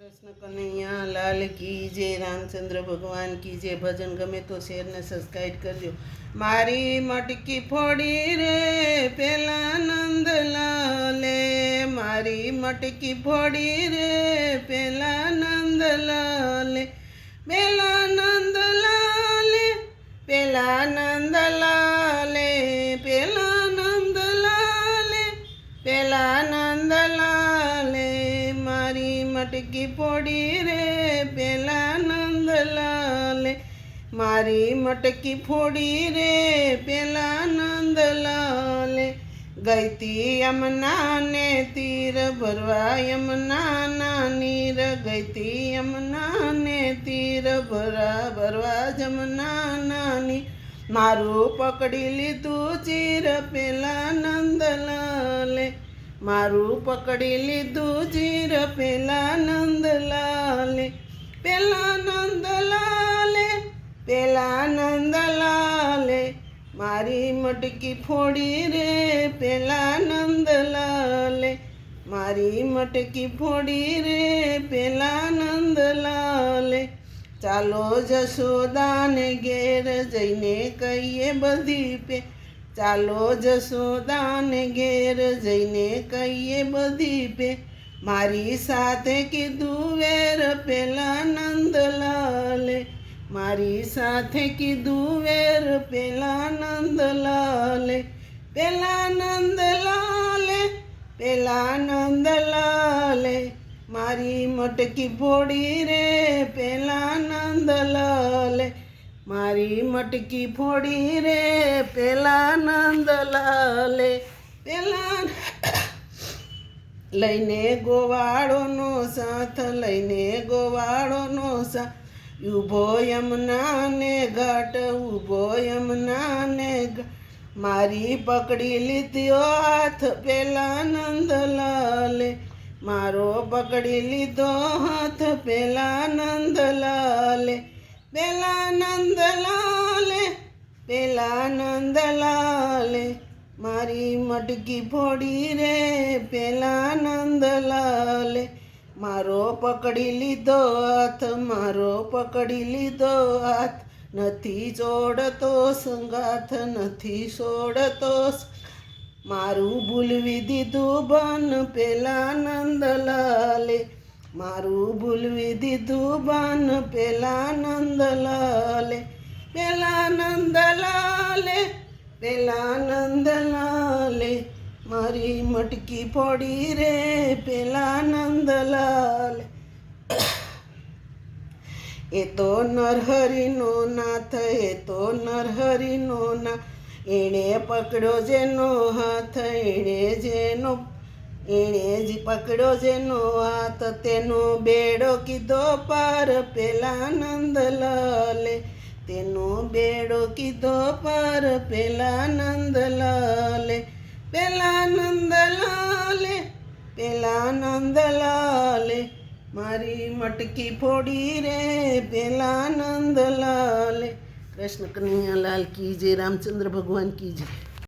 કૃષ્ણ કનૈયા, લાલ કી જે રામચંદ્ર ભગવાન કી જે ભજન ગમે તો શેરને સબસ્ક્રાઈબ કરજો. મારી મટકી ફોડી રે પેલા નંદલાલે. મારી મટકી ફોડી રે પેલા નંદલાલે. પેલા નંદલાલે પેલા નંદલાલે પેલા નંદલાલે પેલા નંદલાલે મટકી ફોડી રે પેલા નંદલાલે. મારી મટકી ફોડી રે પેલા નંદલાલે. ગઈતી યમુના ને તીર ભરવા યમના ના નીર ગઈતી યમુના ને તીર ભરા ભરવા જમના નાની. મારું પકડી લીધું ચીર પેલા નંદલાલે. મારું પકડી લીધું જીર, પેલા નંદલાલે પેલા નંદલાલે પેલા નંદલાલે, મારી મટકી ફોડી રે, પેલા નંદલાલે, મારી મટકી ફોડી રે, પેલા નંદલાલે. ચાલો જશોદાને ઘેર જઈને કહીએ બધી પે ચાલો જશોદાને ઘેર જઈને કહીએ બધી પે. મારી સાથે કીધું વેર પેલા નંદલાલે. મારી સાથે કીધું વેર પેલા નંદલાલે. પેલા નંદલાલે પેલા નંદલાલે. મારી મટકી ફોડી રે પેલા નંદલાલે. મારી મટકી ફોડી રે, પેલા નંદલાલે, પેલા લઈને ગોવાળોનો સાથ, લઈને ગોવાળોનો સાથ. ઊભો યમનાને ઘાટ ઊભો યમુના ને ઘાટ મારી પકડી લીધો હાથ, પેલા નંદલાલે. મારો પકડી લીધો હાથ, પેલા નંદલાલે. પેલા નંદલાલે પેલા નંદલાલે મારી મટકી ફોડી રે. પેલા નંદલાલે મારો પકડી લીધો હાથ, મારો પકડી લીધો હાથ. નથી જોડતો સંગાથ, નથી છોડતો મારું ભૂલવી દીધું બન પેલા નંદલાલે મારું ભૂલવી દીધું બન પેલા નંદલાલે પેલા નંદલાલે પેલા નંદલાલે મારી મટકી પડી રે પેલા નંદલાલે એ તો નરહરિનો નાથ, એ તો નરહરિનો ના એણે પકડ્યો જેનો હાથ, એણે જેનો એણે જ પકડ્યો જેનો હાથ, તેનો બેડો કીધો, પાર પેલા નંદલાલે તેનો બેડો કીધો, પાર પેલા નંદલાલે પેલા નંદલાલે પેલા નંદલાલે મારી મટકી ફોડી રે, પેલા નંદલાલે કૃષ્ણ કનૈયાલાલ કીજે રામચંદ્ર ભગવાન કી જય.